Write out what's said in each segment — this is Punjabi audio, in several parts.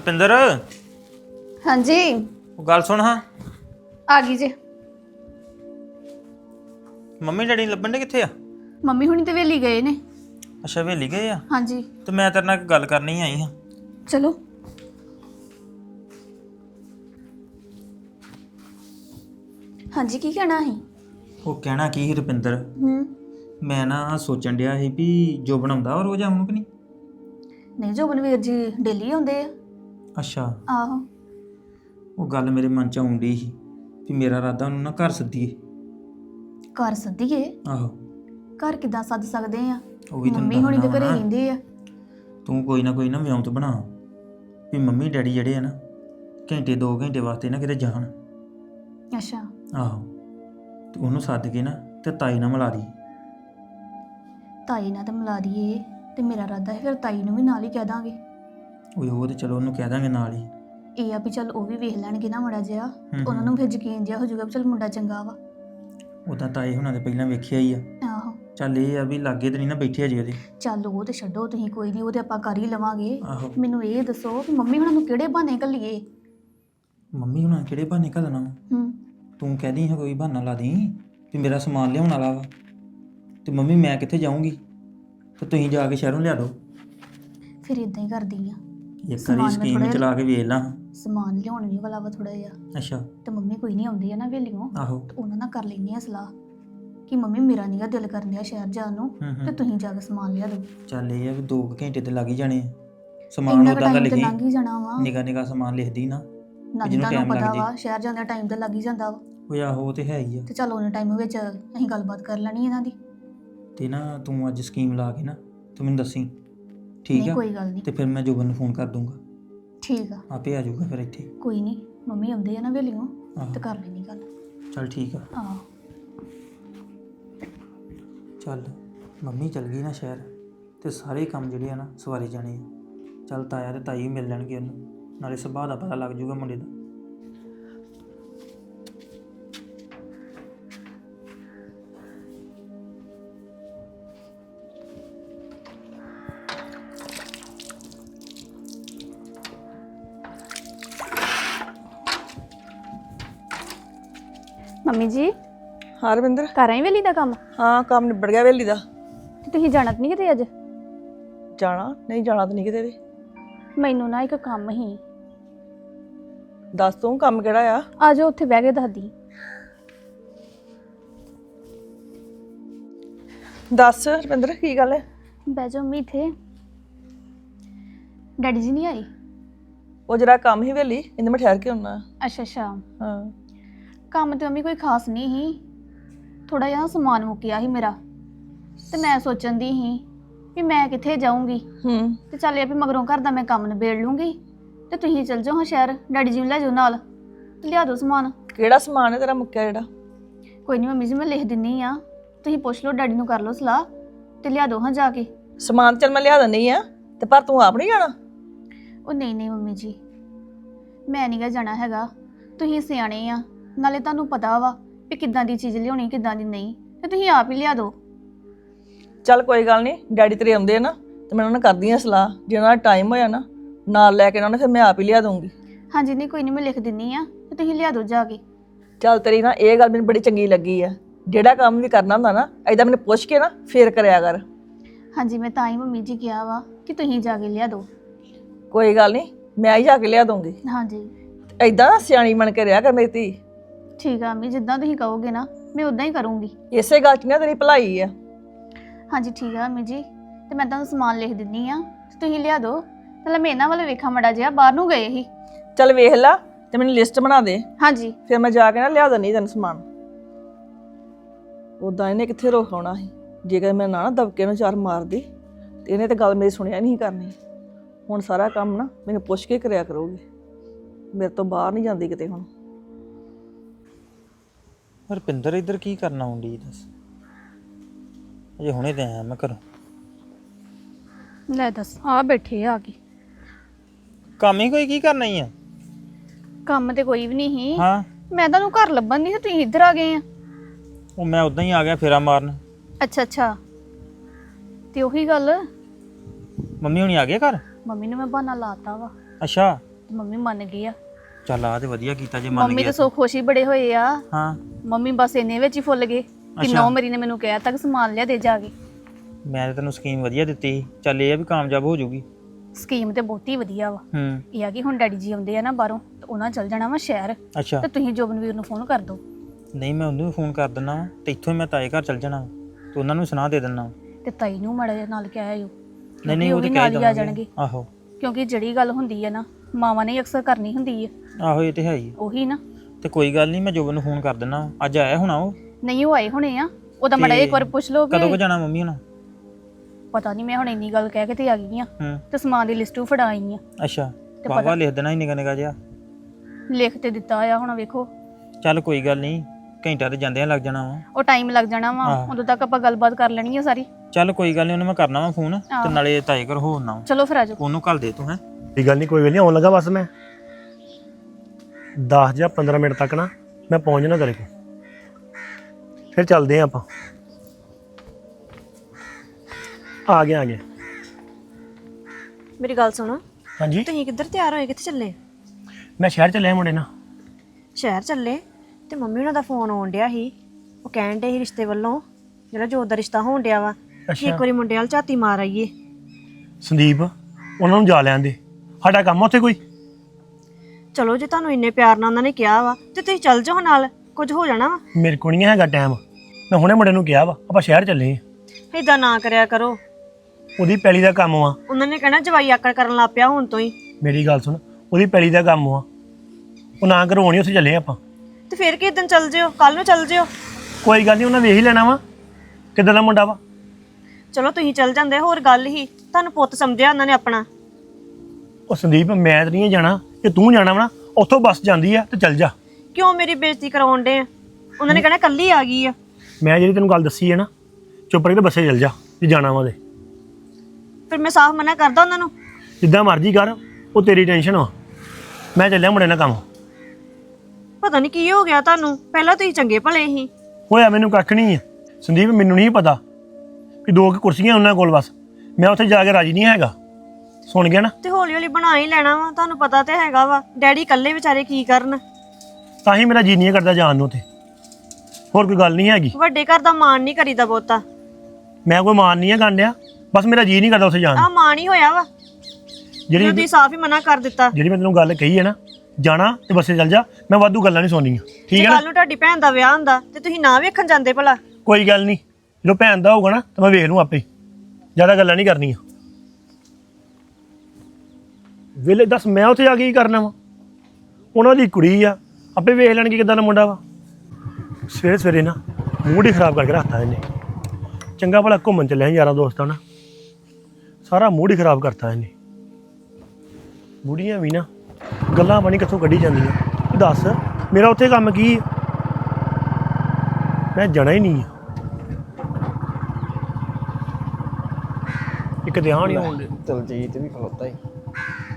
ਰਪਿੰਦਰ ਹਾਂਜੀ। ਉਹ ਗੱਲ ਸੁਣ ਹਾਂ। ਆ ਗਈ ਜੇ। ਮੰਮੀ ਡੈਡੀ ਲੱਭਣ ਦੇ ਕਿੱਥੇ ਆ? ਮੰਮੀ ਹੁਣੀ ਤੇ ਵੇਲੀ ਗਏ ਨੇ। ਅੱਛਾ ਵੇਲੀ ਗਏ ਆ? ਹਾਂਜੀ। ਤੇ ਮੈਂ ਤੇਰੇ ਨਾਲ ਇੱਕ ਗੱਲ ਕਰਨੀ ਆਈ ਹਾਂ। ਚਲੋ। ਹਾਂਜੀ ਕੀ ਕਹਿਣਾ ਸੀ? ਉਹ ਕਹਿਣਾ ਕੀ ਸੀ ਰੁਪਿੰਦਰ? ਹੂੰ। ਮੈਂ ਨਾ ਸੋਚਣ ਡਿਆ ਸੀ ਵੀ ਜੋ ਬਣਾਉਂਦਾ ਉਹ ਰੋਜ਼ ਆਉਣ ਕਿ ਨਹੀਂ? ਨਹੀਂ ਜੋਬਨਵੀਰ ਜੀ ਡੇਲੀ ਆਉਂਦੇ ਆ। ਅੱਛਾ। ਆਹੋ। ਉਹ ਗੱਲ ਮੇਰੇ ਮਨ ਚ ਆਉਂਦੀ ਸੀ ਵੀ ਮੇਰਾ ਇਰਾਦਾ ਉਹਨੂੰ ਨਾ ਘਰ ਸੱਦੀਏ। ਘਰ ਸੱਦੀਏ? ਆਹੋ। ਘਰ ਕਿੱਦਾਂ ਸੱਦ ਸਕਦੇ ਆ? ਉਹ ਵੀ ਮੰਮੀ ਹੁਣੀ ਤੇ ਘਰੇ। ਰਹਿੰਦੇ ਆ। ਤੂੰ ਕੋਈ ਨਾ ਕੋਈ ਨਾ ਵਿਉਂਤ ਬਣਾ। ਵੀ ਮੰਮੀ ਡੈਡੀ ਜਿਹੜੇ ਆ ਨਾ ਘੰਟੇ 2 ਘੰਟੇ ਵਾਸਤੇ ਨਾ ਕਿਤੇ ਜਾਣ। ਅੱਛਾ। ਆਹੋ। ਤੇ ਉਹਨੂੰ ਸੱਦ ਕੇ ਨਾ ਤੇ ਤਾਈ ਨਾਲ ਮਿਲਾ ਦੀ। ਤਾਈ ਨਾਲ ਤਾਂ ਮਿਲਾ ਦਈਏ ਤੇ ਮੇਰਾ ਇਰਾਦਾ ਹੈ ਫਿਰ ਤਾਈ ਨੂੰ ਵੀ ਨਾਲ ਹੀ ਕਹਿ ਦਾਂਗੇ। ਉਹ ਉਹ ਤੇ ਚਲੋ ਉਹਨੂੰ ਕਹਿ ਦਾਂਗੇ ਨਾਲ ਹੀ। ਇਹ ਆ ਵੀ ਚੱਲ ਉਹ ਵੀ ਵੇਖ ਲੈਣਗੇ ਨਾ ਮੜਾ ਜਿਹਾ। ਉਹਨਾਂ ਨੂੰ ਫਿਰ ਯਕੀਨ ਜਿਹਾ ਹੋ ਜਾਊਗਾ ਵੀ ਚੱਲ ਮੁੰਡਾ ਚੰਗਾ ਵਾ। ਉਦਾਂ ਤਾਏ ਹੁਣਾਂ ਦੇ ਪਹਿਲਾਂ ਵੇਖਿਆ ਹੀ ਆ। ਆਹੋ। ਚੱਲ ਇਹ ਆ ਵੀ ਲਾਗੇ ਤੇ ਨਹੀਂ ਨਾ ਬੈਠੇ ਅਜੇ ਉਹਦੇ। ਚੱਲ ਉਹ ਤੇ ਛੱਡੋ ਤੁਸੀਂ ਕੋਈ ਨਹੀਂ ਉਹ ਤੇ ਆਪਾਂ ਕਰ ਹੀ ਲਵਾਂਗੇ। ਆਹੋ। ਮੈਨੂੰ ਇਹ ਦੱਸੋ ਕਿ ਮੰਮੀ ਹੁਣਾਂ ਨੂੰ ਕਿਹੜੇ ਬਹਾਨੇ ਘੱਲੀਏ? ਮੰਮੀ ਹੁਣਾਂ ਕਿਹੜੇ ਬਹਾਨੇ ਘੱਲਣਾ ਵਾ? ਹੂੰ। ਤੂੰ ਕਹਦੀ ਹੈ ਕੋਈ ਬਹਾਨਾ ਲਾ ਦੀ ਵੀ ਮੇਰਾ ਸਮਾਨ ਲਿਆਉਣ ਵਾਲਾ ਵਾ। ਤੇ ਮੰਮੀ ਮੈਂ ਕਿੱਥੇ ਜਾਊਂਗੀ? ਤੇ ਤੁਸੀਂ ਜਾ ਕੇ ਸ਼ਹਿਰੋਂ ਲਿਆ ਦਿਓ। ਫਿਰ ਇਦਾਂ ਹੀ ਕਰਦੀ ਆ। ਇੱਕ ਸਮਾਨ ਵਾਰੀ ਮੈਂ ਸਕੀਮ ਥੋੜ੍ਹਾ- ਚਲਾ ਕੇ ਵੇਖ ਲਾਂ। ਸਮਾਨ ਲਿਆਉਣ ਵੀ ਵਾਲਾ ਵਾ ਥੋੜਾ ਜਿਹਾ। ਅੱਛਾ। ਤੇ ਮੰਮੀ ਕੋਈ ਨਹੀਂ ਆਉਂਦੀ ਆ ਨਾ ਵੇਲੀਓ ਆਹੋ। ਤੇ ਉਹਨਾਂ ਨਾਲ ਕਰ ਲੈਂਦੇ ਆ ਸਲਾਹ। ਕਿ ਮੰਮੀ ਮੇਰਾ ਨੀਗਾ ਦਿਲ ਕਰਨ ਡਿਆ ਸ਼ਹਿਰ ਜਾਣ ਨੂੰ। ਹੂੰ ਤੇ ਹੂੰ ਤੁਸੀਂ ਜਾ ਕੇ ਸਮਾਨ ਲਿਆ ਦਿਓ। ਚੱਲ ਇਹ ਆ ਵੀ 2 ਘੰਟੇ ਤੇ ਲੱਗ ਹੀ ਜਾਣੇ ਆ। ਸਮਾਨ ਇੰਨਾ ਉਦਾਂ ਦਾ ਟਾਈਮ ਤੇ ਲਿਖੀ ਲੰਘ ਹੀ ਜਾਣਾ ਵਾ। ਨਿਗਾ ਨਿਗਾ ਸਮਾਨ ਲਿਖਦੀ ਨਾ। ਨਾਲੇ ਜਿਹਨੂੰ ਤੁਹਾਨੂੰ time ਲੱਗ ਪਤਾ ਜੇ। ਵਾ ਸ਼ਹਿਰ ਜਾਂਦੇ ਟਾਈਮ ਤੇ ਲੱਗ ਹੀ ਜਾਂਦਾ ਵਾ। ਉਹ ਆਹੋ ਉਹ ਤੇ ਹੈ ਹੀ ਆ। ਤੇ ਚਲ ਉਹਨੇ ਟਾਈਮ ਵਿੱਚ ਅਸੀਂ ਗੱਲਬਾਤ ਕਰ ਲੈਣੀ ਇਹਨਾਂ ਦੀ। ਤੇ ਨਾ ਤੂੰ ਅੱਜ ਸਕੀਮ ਲਾ ਕੇ ਨਾ ਤੂੰ ਮੈਨੂੰ ਦੱਸੀ। ਠੀਕ ਨਹੀਂ ਆ? ਕੋਈ ਗੱਲ ਨਹੀਂ। ਤੇ ਫਿਰ ਮੈਂ ਜੋਬਨ ਨੂੰ ਫੋਨ ਕਰ ਦੂੰਗਾ। ਠੀਕ ਆ। ਆਪੇ ਆ ਜਾਊਗਾ ਫਿਰ ਇੱਥੇ। ਕੋਈ ਨਹੀਂ ਮੰਮੀ ਆਉਂਦੇ ਆ ਨਾ ਵੇਲੀਓ ਆਹੋ। ਤੇ ਕਰ ਲੈਣੀ ਗੱਲ। ਚੱਲ ਠੀਕ ਆ। ਆਹ। ਚੱਲ ਮੰਮੀ ਚਲ ਗਈ ਨਾ ਸ਼ਹਿਰ ਤੇ ਸਾਰੇ ਕੰਮ ਜਿਹੜੇ ਆ ਨਾ ਸਵਾਰੇ ਜਾਣੇ ਆ। ਚੱਲ ਤਾਇਆ ਤੇ ਤਾਈ ਵੀ ਮਿਲ ਲੈਣਗੇ ਉਹਨੂੰ ਨਾਲੇ ਸੁਭਾਅ ਦਾ ਪਤਾ ਲੱਗ ਜਾਊਗਾ ਮੁੰਡੇ ਦਾ। ਮੰਮੀ ਜੀ? ਹਾਂ ਰਵਿੰਦਰ। ਕਰ ਆਈ ਵੇਲੀ ਦਾ ਕੰਮ? ਹਾਂ ਕੰਮ ਨਿਬੜ ਗਿਆ ਵੇਲੀ ਦਾ। ਤੇ ਤੁਸੀਂ ਜਾਣਾ ਤਾਂ ਨਹੀਂ ਕਿਤੇ ਅੱਜ? ਜਾਣਾ? ਨਹੀਂ ਜਾਣਾ ਤਾਂ ਨਹੀਂ ਕਿਤੇ ਵੀ। ਮੈਨੂੰ ਨਾ ਇੱਕ ਕੰਮ ਹੀ। ਦੱਸ ਤੂੰ ਕੰਮ ਕਿਹੜਾ ਆ? ਆ ਜਾਓ ਉੱਥੇ ਬਹਿ ਕੇ ਦੱਸਦੀ। ਦੱਸ ਰਵਿੰਦਰ ਕੀ ਗੱਲ ਹੈ? ਬਹਿ ਜਾਓ ਮੰਮੀ ਇੱਥੇ। ਡੈਡੀ ਜੀ ਨਹੀਂ ਆਈ ਉਹ ਜਰਾ ਕੰਮ ਹੀ ਵੇਲੀ ਇੰਨੇ ਮੈਂ ਠਹਿਰ ਕੇ ਹੁੰਨਾ ਅੱਛਾ ਅੱਛਾ। ਹਾਂ। ਕੰਮ ਤੇ ਮੰਮੀ ਕੋਈ ਖਾਸ ਨਹੀਂ ਸੀ। ਥੋੜਾ ਜਿਹਾ ਸਮਾਨ ਮੁੱਕਿਆ ਸੀ ਮੇਰਾ। ਤੇ ਮੈਂ ਸੋਚਣ ਦੀ ਸੀ ਵੀ ਮੈਂ ਕਿੱਥੇ ਜਾਊਂਗੀ। ਹੂੰ। ਤੇ ਚੱਲ ਇਹ ਵੀ ਮਗਰੋਂ ਘਰ ਦਾ ਮੈਂ ਕੰਮ ਨਿਬੇੜ ਲੂੰਗੀ। ਤੇ ਤੁਸੀਂ ਚੱਲ ਜਾਓ ਹਾਂ ਸ਼ਹਿਰ ਡੈਡੀ ਜੀ ਨੂੰ ਲੈ ਜਾਓ ਨਾਲ। ਤੇ ਲਿਆ ਦਿਓ ਸਮਾਨ। ਕਿਹੜਾ ਸਮਾਨ ਹੈ ਤੇਰਾ ਮੁੱਕਿਆ ਜਿਹੜਾ? ਕੋਈ ਨਹੀਂ ਮੰਮੀ ਜੀ ਮੈਂ ਲਿਖ ਦਿੰਨੀ ਆ। ਤੁਸੀਂ ਪੁੱਛ ਲਓ ਡੈਡੀ ਨੂੰ ਕਰ ਲਓ ਸਲਾਹ ਤੇ ਲਿਆ ਦਿਓ ਹਾਂ ਜਾ ਕੇ। ਸਮਾਨ ਚੱਲ ਮੈਂ ਲਿਆ ਦਿੰਦੀ ਆ। ਤੇ ਪਰ ਤੂੰ ਆਪ ਨਹੀਂ ਜਾਣਾ? ਉਹ ਨਹੀਂ ਨਹੀਂ ਮੰਮੀ ਜੀ। ਮੈਂ ਨਹੀਂ ਗਾ ਜਾਣਾ ਹੈਗਾ। ਤੁਸੀਂ ਸਿਆਣੇ ਆ। ਨਾਲੇ ਤੁਹਾਨੂੰ ਪਤਾ ਵਾ ਵੀ ਕਿੱਦਾਂ ਦੀ ਚੀਜ਼ ਲਿਆਉਣੀ ਕਿੱਦਾਂ ਦੀ ਨਹੀਂ ਤੇ ਤੁਸੀਂ ਆਪ ਹੀ ਲਿਆ ਦਿਓ। ਚੱਲ ਕੋਈ ਗੱਲ ਨਹੀਂ ਡੈਡੀ ਤੇਰੇ ਆਉਂਦੇ ਆ ਨਾ ਤੇ ਮੈਂ ਉਹਨਾਂ ਨਾਲ ਕਰਦੀ ਆ ਸਲਾਹ ਜੇ ਉਹਨਾਂ ਦਾ ਟਾਈਮ ਹੋਇਆ ਨਾ ਨਾਲ ਲੈ ਕੇ ਉਹਨਾਂ ਨੇ ਫਿਰ ਮੈਂ ਆਪ ਹੀ ਲਿਆ ਦੂੰਗੀ ਹਾਂਜੀ ਨਹੀਂ ਕੋਈ ਨਹੀਂ ਮੈਂ ਲਿਖ ਦਿੰਨੀ ਆ ਤੇ ਤੁਸੀਂ ਲਿਆ ਦਿਓ ਜਾ ਕੇ। ਚੱਲ ਤੇਰੀ ਨਾ ਇਹ ਗੱਲ ਮੈਨੂੰ ਬੜੀ ਚੰਗੀ ਲੱਗੀ ਆ ਜਿਹੜਾ ਕੰਮ ਵੀ ਕਰਨਾ ਹੁੰਦਾ ਨਾ ਐਦਾਂ ਮੈਨੂੰ ਪੁੱਛ ਕੇ ਨਾ ਫੇਰ ਕਰਿਆ ਕਰ। ਹਾਂਜੀ ਮੈਂ ਤਾਂ ਹੀ ਮੰਮੀ ਜੀ ਕਿਹਾ ਵਾ ਕਿ ਤੁਸੀਂ ਜਾ ਕੇ ਲਿਆ ਦਿਓ। ਕੋਈ ਗੱਲ ਨਹੀਂ ਮੈਂ ਹੀ ਜਾ ਕੇ ਲਿਆ ਦੂੰਗੀ ਹਾਂਜੀ। ਐਦਾਂ ਸਿਆਣੀ ਬਣ ਕੇ ਰਿਹਾ ਕਰ ਮੇਰੀ ਧੀ। ਠੀਕ ਆ ਮੰਮੀ ਜਿੱਦਾਂ ਤੁਸੀਂ ਕਹੋਗੇ ਨਾ ਮੈਂ ਉਦਾਂ ਹੀ ਕਰੂੰਗੀ। ਇਸੇ ਗੱਲ 'ਚ ਨਾ ਤੇਰੀ ਭਲਾਈ ਆ। ਹਾਂਜੀ ਠੀਕ ਆ ਮੰਮੀ ਜੀ। ਤੇ ਮੈਂ ਤੁਹਾਨੂੰ ਸਮਾਨ ਲਿਖ ਦਿੰਨੀ ਆ ਤੇ ਤੁਸੀਂ ਲਿਆ ਦਿਓ। ਪਹਿਲਾਂ ਮੈਂ ਇਹਨਾਂ ਵੱਲ ਵੇਖਾਂ ਮੜਾ ਜਿਹਾ ਬਾਹਰ ਨੂੰ ਗਏ ਸੀ। ਚੱਲ ਵੇਖ ਲੈ ਤੇ ਮੈਨੂੰ ਲਿਸਟ ਬਣਾ ਦੇ। ਹਾਂਜੀ। ਫਿਰ ਮੈਂ ਜਾ ਕੇ ਨਾ ਲਿਆ ਦਿੰਦੀ ਤੈਨੂੰ ਸਮਾਨ। ਉਦਾਂ ਇਹਨੇ ਕਿੱਥੇ ਰੋਕ ਆਉਣਾ ਸੀ? ਜੇਕਰ ਮੈਂ ਨਾ ਨਾ ਦਬਕੇ ਨੂੰ ਚਾਰ ਮਾਰਦੀ ਤੇ ਇਹਨੇ ਤੇ ਗੱਲ ਮੇਰੀ ਸੁਣਿਆ ਨਹੀਂ ਕਰਨੀ। ਹੁਣ ਸਾਰਾ ਕੰਮ ਨਾ ਮੈਨੂੰ ਪੁੱਛ ਕੇ ਕਰਿਆ ਕਰੋਗੇ। ਮੇਰੇ ਤੋਂ ਬਾਹਰ ਨਹੀਂ ਜਾਂਦੀ ਕਿਤੇ ਹੁਣ। ਰੁਪਿੰਦਰ ਇੱਧਰ ਕੀ ਕਰਨਾ ਆਉਂਦੀ ਦੱਸ? ਅਜੇ ਹੁਣੇ ਤੇ ਆਇਆ ਮੈਂ ਘਰੋਂ। ਲੈ ਦੱਸ ਆ ਬੈਠੇ ਆ ਕੇ। ਕੰਮ ਹੀ ਕੋਈ ਕੀ ਕਰਨਾ ਹੀ ਆ? ਕੰਮ ਤੇ ਕੋਈ ਵੀ ਨਹੀਂ ਸੀ। ਹਾਂ। ਮੈਂ ਤੁਹਾਨੂੰ ਘਰ ਲੱਭਣ ਨਹੀਂ ਤੁਸੀਂ ਇੱਧਰ ਆ ਗਏ ਆ। ਉਹ ਮੈਂ ਉਦਾਂ ਹੀ ਆ ਗਿਆ ਫੇਰਾ ਮਾਰਨ। ਅੱਛਾ ਅੱਛਾ। ਤੇ ਉਹੀ ਗੱਲ। ਮੰਮੀ ਹੁਣੀ ਆ ਗਏ ਘਰ? ਮੰਮੀ ਨੂੰ ਮੈਂ ਬਹਾਨਾ ਲਾਤਾ ਵਾ। ਅੱਛਾ। ਤੇ ਮੰਮੀ ਮੰਨ ਗਈ ਆ। ਚੱਲ ਆ ਤੇ ਵਧੀਆ ਕੀਤਾ ਜੇ ਮੰਨ ਮੰਮੀ ਗਿਆ ਤਾਂ। ਸੋ ਖੁਸ਼ੀ ਬੜੇ ਹੋਏ ਆ। ਹਾਂ। ਮੰਮੀ ਬਸ ਇੰਨੇ ਵਿੱਚ ਹੀ ਫੁੱਲ ਗਏ। ਕਿ ਅੱਛਾ। ਨੌ ਮੇਰੀ ਨੇ ਮੈਨੂੰ ਕਿਹਾ ਤੱਕ ਸਮਾਨ ਲਿਆ ਦੇ ਜਾ ਕੇ। ਮੈਂ ਤਾਂ ਤੈਨੂੰ ਸਕੀਮ ਵਧੀਆ ਦਿੱਤੀ ਸੀ। ਚੱਲ ਇਹ ਆ ਵੀ ਕਾਮਯਾਬ ਹੋ ਜਾਊਗੀ। ਸਕੀਮ ਤੇ ਬਹੁਤੀ ਵਧੀਆ ਵਾ। ਹੂੰ। ਇਹ ਆ ਕਿ ਹੁਣ ਡੈਡੀ ਜੀ ਆਉਂਦੇ ਆ ਨਾ ਬਾਹਰੋਂ ਤੇ ਉਹਨਾਂ ਚੱਲ ਜਾਣਾ ਵਾ ਸ਼ਹਿਰ। ਅੱਛਾ। ਤੇ ਤੁਸੀਂ ਜੋਬਨਵੀਰ ਨੂੰ ਫੋਨ ਕਰ ਦਿਓ। ਨਹੀਂ ਮੈਂ ਉਹਨੂੰ ਵੀ ਫੋਨ ਕਰ ਦਿੰਦਾ ਵਾਂ। ਤੇ ਇੱਥੋਂ ਹੀ ਮੈਂ ਤਾਏ ਘਰ ਚੱਲ ਜਾਣਾ ਤੇ ਉਹਨਾਂ ਨੂੰ ਸੁਣਾ ਦੇ ਦਿੰਦਾ ਵਾਂ। ਤੇ ਤਾਈ ਨੂੰ ਮਾੜਾ ਨਾਲ ਕਹਿ ਆਇਓ। ਨਹੀਂ ਨਹੀਂ ਉਹ ਤੇ ਕਹਿ ਹੀ ਆ ਜਾਣਗੇ। ਆਹੋ। ਕਿਉਂਕਿ ਜਿਹੜੀ ਗੱਲ ਹੁੰਦੀ ਹੈ ਨਾ ਮਾਵਾਂ ਨੇ ਹੀ ਅਕਸਰ ਕਰਨੀ ਹੁੰਦੀ ਹੈ ਆਹੋ ਇਹ ਤੇ ਹੈ ਹੀ। ਉਹੀ ਨਾ। ਤੇ ਕੋਈ ਗੱਲ ਨਹੀਂ ਮੈਂ ਜੋਬਨ ਨੂੰ ਫੋਨ ਕਰ ਦਿੰਦਾ। ਅੱਜ ਆਇਆ ਹੋਣਾ ਉਹ? ਨਹੀਂ ਉਹ ਆਏ ਹੋਣੇ ਆ। ਉਹਦਾ ਮਾੜਾ ਇੱਕ ਵਾਰ ਪੁੱਛ ਲਓ ਕਦੋਂ ਕੁ ਕਿ ਜਾਣਾ ਮੰਮੀ ਹੁਣ? ਪਤਾ ਨਹੀਂ ਮੈਂ ਹੁਣ ਇੰਨੀ ਗੱਲ ਕਹਿ ਕੇ ਤੇ ਆ ਗਈ ਆ। ਹੂੰ। ਤੇ ਸਮਾਨ ਦੀ ਲਿਸਟ ਫੜਾ ਆਈ ਆ। ਅੱਛਾ ਤੇ ਵਾਵਾ ਪਤਾ- ਲਿਖ ਦੇਣਾ ਹੀ ਨਿਕਾ ਨਿਕਾ ਜਿਹਾ। ਲਿਖ ਤੇ ਦਿੱਤਾ ਆ ਹੁਣ ਵੇਖੋ। ਚੱਲ ਕੋਈ ਗੱਲ ਨਹੀਂ ਘੰਟਾ ਤੇ ਜਾਂਦਿਆਂ ਲੱਗ ਜਾਣਾ ਵਾ। ਉਹ ਟਾਈਮ ਲੱਗ ਜਾਣਾ ਵਾ। ਹਾਂ। ਉਦੋਂ ਤੱਕ ਆਪਾਂ ਗੱਲਬਾਤ ਕਰ ਲੈਣੀ ਆ ਸਾਰੀ। ਚੱਲ ਕੋਈ ਗੱਲ ਨਹੀਂ ਉਹਨੂੰ ਮੈਂ ਕਰਨਾ ਵਾ ਫੋਨ ਤੇ। ਨਾਲੇ ਤਾਏ ਘਰ ਹੋਣਾ ਚਲੋ ਫਿਰ ਆਜੋ ਉਹਨੂੰ ਕੱਲ ਦੇ ਤੂੰ ਹੈ। ਇਹ ਗੱਲ ਨਹੀਂ ਕੋਈ ਗੱਲ ਨਹੀਂ ਆਉਣ ਲੱਗਾ ਬਸ ਮੈਂ। 10 ਜਾਂ 15 ਮਿੰਟ ਤੱਕ ਨਾ ਮੈਂ ਪਹੁੰਚ ਜਾਣਾ ਤੇਰੇ ਕੋਲ ਫਿਰ ਚੱਲਦੇ ਆਂ ਆਪਾਂ। ਆ ਗਿਆ ਆ ਗਿਆ ਮੇਰੀ ਗੱਲ ਸੁਣੋ। ਹਾਂਜੀ? ਤੁਸੀਂ ਕਿੱਧਰ ਤਿਆਰ ਹੋਏ ਕਿੱਥੇ ਚੱਲੇ? ਮੈਂ ਸ਼ਹਿਰ ਚੱਲਿਆ ਮੁੰਡੇ ਨਾਲ। ਸ਼ਹਿਰ ਚੱਲੇ? ਤੇ ਮੰਮੀ ਉਹਨਾਂ ਦਾ ਫੋਨ ਆਉਣ ਡਿਆ ਸੀ। ਉਹ ਕਹਿਣ ਡੇ ਸੀ ਰਿਸ਼ਤੇ ਵੱਲੋਂ ਜਿਹੜਾ ਜੋਤ ਦਾ ਰਿਸ਼ਤਾ ਹੋਣ ਡਿਆ ਵਾ। ਕਿ ਇੱਕ ਵਾਰੀ ਮੁੰਡੇ ਵਾਲ ਝਾਤੀ ਮਾਰ ਆਈਏ। ਸੰਦੀਪ ਉਹਨਾਂ ਨੂੰ ਜਾ ਲੈਣ ਦੇ। ਸਾਡਾ ਕੰਮ ਆ ਉੱਥੇ ਕੋਈ? ਚਲੋ ਜੇ ਤੁਹਾਨੂੰ ਇੰਨੇ ਪਿਆਰ ਨਾਲ ਉਹਨਾਂ ਨੇ ਕਿਹਾ ਵਾ ਤੇ ਤੁਸੀਂ ਚੱਲ ਜਾਓ ਨਾਲ ਕੁਝ ਹੋ ਜਾਣਾ ਵਾ। ਮੇਰੇ ਕੋਲ ਨਹੀਂ ਹੈਗਾ ਟਾਈਮ ਮੈਂ ਹੁਣੇ ਮੁੰਡੇ ਨੂੰ ਕਿਹਾ ਵਾ ਆਪਾਂ ਸ਼ਹਿਰ ਚੱਲੇ ਆਂ। ਨਾ ਕਰਿਆ ਕਰੋ। ਉਹਦੀ ਪੈਲੀ ਦਾ ਕੰਮ ਆ ਉਹਨਾਂ ਨੇ ਕਹਿਣਾ ਜਵਾਈ ਆਕੜ ਕਰਨ ਲੱਗ ਪਿਆ ਹੁਣ ਤੋਂ ਹੀ। ਮੇਰੀ ਗੱਲ ਸੁਣ ਉਹਦੀ ਪੈਲੀ ਦਾ ਕੰਮ ਆ ਉਹ ਨਾ ਕਰਵਾਉਣੀ ਉੱਥੇ ਚੱਲੇ ਆਪਾਂ। ਤੇ ਫਿਰ ਕਿਸ ਦਿਨ ਚੱਲ ਜਿਓ ਕੱਲ ਨੂੰ ਚੱਲ ਜਿਓ। ਕੋਈ ਗੱਲ ਨਹੀਂ ਉਹਨਾਂ ਵੇਖ ਹੀ ਲੈਣਾ ਵਾ। ਕਿੱਦਾਂ ਦਾ ਮੁੰਡਾ ਵਾ? ਚਲੋ ਤੁਸੀਂ ਚੱਲ ਜਾਂਦੇ ਹੋਰ ਗੱਲ ਹੀ। ਤੁਹਾਨੂੰ ਪੁੱਤ ਸਮਝਿਆ ਉਹਨਾਂ ਨੇ ਆਪਣਾ। ਉਹ ਸੰਦੀਪ ਮੈਂ ਤਾਂ ਨਹੀਂ ਜਾਣਾ। ਜੇ ਤੂੰ ਜਾਣਾ ਵਾ ਨਾ ਉੱਥੋਂ ਬੱਸ ਜਾਂਦੀ ਆ ਤੇ ਚੱਲ ਜਾ। ਕਿਉਂ ਮੇਰੀ ਬੇਇੱਜ਼ਤੀ ਕਰਾਉਣ ਡੇ ਉਹਨਾਂ ਨੇ ਕਹਿਣਾ ਕੱਲੀ ਆ ਗਈ ਆ। ਮੈਂ ਜਿਹੜੀ ਤੈਨੂੰ ਗੱਲ ਦੱਸੀ ਹੈ ਨਾ ਚੁੱਪ ਕਰਕੇ ਬੱਸੇ ਚੱਲ ਜਾ ਜੇ ਜਾਣਾ ਵਾ ਉਹਦੇ ਫਿਰ ਮੈਂ ਸਾਫ਼ ਮਨਾ ਕਰਦਾ ਉਹਨਾਂ ਨੂੰ। ਜਿੱਦਾਂ ਮਰਜ਼ੀ ਕਰ ਉਹ ਤੇਰੀ ਟੈਨਸ਼ਨ ਵਾ ਮੈਂ ਚੱਲਿਆ ਮੁੰਡੇ ਨਾਲ ਕੰਮ। ਪਤਾ ਨਹੀਂ ਕੀ ਹੋ ਗਿਆ ਤੁਹਾਨੂੰ ਪਹਿਲਾਂ ਤੁਸੀਂ ਚੰਗੇ ਭਲੇ ਸੀ। ਹੋਇਆ ਮੈਨੂੰ ਕੱਖ ਨਹੀਂ ਆ। ਸੰਦੀਪ ਮੈਨੂੰ ਨਹੀਂ ਪਤਾ ਕਿ ਦੋ ਕੁ ਕੁਰਸੀਆਂ ਉਹਨਾਂ ਕੋਲ ਬਸ। ਮੈਂ ਉੱਥੇ ਜਾ ਕੇ ਰਾਜੀ ਨਹੀਂ ਹੈਗਾ। ਸੁਣ ਗਿਆ ਨਾ? ਤੇ ਹੌਲੀ ਹੌਲੀ ਬਣਾ ਹੀ ਲੈਣਾ ਵਾ ਤੁਹਾਨੂੰ ਪਤਾ ਤੇ ਹੈਗਾ ਵਾ ਡੈਡੀ ਇਕੱਲੇ ਵਿਚਾਰੇ ਕੀ ਕਰਨ? ਤਾਂ ਹੀ ਮੇਰਾ ਜੀ ਨਹੀਂ ਕਰਦਾ ਜਾਣ ਨੂੰ ਉੱਥੇ। ਹੋਰ ਕੋਈ ਗੱਲ ਨਹੀਂ ਹੈਗੀ। ਵੱਡੇ ਘਰ ਦਾ ਮਾਣ ਨਹੀਂ ਕਰੀਦਾ ਬਹੁਤਾ। ਮੈਂ ਕੋਈ ਮਾਨ ਨਹੀਂ ਆ ਗਾਂਡਿਆ ਬਸ ਮੇਰਾ ਜੀ ਨਹੀਂ ਕਰਦਾ ਉੱਥੇ ਜਾਣ ਨੂੰ। ਆ ਮਾਣ ਹੀ ਹੋਇਆ ਵਾ। ਜਿਹੜੀ ਤੁਸੀਂ ਸਾਫ਼ ਹੀ ਮਨਾ ਕਰ ਦਿੱਤਾ। ਜਿਹੜੀ ਮੈਂ ਤੈਨੂੰ ਗੱਲ ਕਹੀ ਹੈ ਨਾ ਜਾਣਾ ਤੇ ਬੱਸੇ ਚੱਲ ਜਾ ਮੈਂ ਵਾਧੂ ਗੱਲਾਂ ਨਹੀਂ ਸੁਣਨੀਆਂ। ਠੀਕ ਹੈ ਨਾ? ਕੱਲ ਨੂੰ ਤੁਹਾਡੀ ਭੈਣ ਦਾ ਵਿਆਹ ਹੁੰਦਾ ਤੇ ਤੁਸੀਂ ਨਾ ਵੇਖਣ ਜਾਂਦੇ ਭਲਾ। ਕੋਈ ਗੱਲ ਨਹੀਂ। ਜਦੋਂ ਭੈਣ ਦਾ ਹੋਊਗਾ ਨਾ ਤਾਂ ਮੈਂ ਵੇਖ ਲੂੰ ਆਪੇ। ਜ਼ਿਆਦਾ ਗੱਲਾਂ ਨਹੀਂ ਕਰਨੀਆਂ। ਵੇਲੇ ਦੱਸ ਮੈਂ ਉੱਥੇ ਜਾ ਕੇ ਕੀ ਕਰਨਾ ਵਾ? ਉਹਨਾਂ ਦੀ ਕੁੜੀ ਆ ਆਪੇ ਵੇਖ ਲੈਣਗੇ ਕਿਦਾਂ ਦਾ ਮੁੰਡਾ ਵਾ। ਸਵੇਰੇ ਸਵੇਰੇ ਨਾ ਮੂਡ ਹੀ ਖਰਾਬ ਕਰਕੇ ਰੱਖਤਾ ਇਹਨੇ। ਚੰਗਾ ਭਲਾ ਘੁੰਮਣ ਚੱਲਿਆ ਯਾਰਾਂ ਦੋਸਤਾਂ ਨਾਲ। ਸਾਰਾ ਮੂਡ ਹੀ ਖਰਾਬ ਕਰਤਾ ਇਹਨੇ। ਬੁੜੀਆਂ ਵੀ ਨਾ ਗੱਲਾਂ ਬਣੀ ਕਿੱਥੋਂ ਕੱਢੀ ਜਾਂਦੀਆਂ। ਤੂੰ ਦੱਸ ਮੇਰਾ ਉੱਥੇ ਕੰਮ ਕੀ ਹੈ ਮੈਂ ਜਾਣਾ ਹੀ ਨਹੀਂ ਆ। ਇੱਕ ਧਿਆਨ ਨਹੀਂ ਆਉਂਦੇ ਦਲਜੀਤ ਵੀ ਖਲੋਤਾ ਹੀ।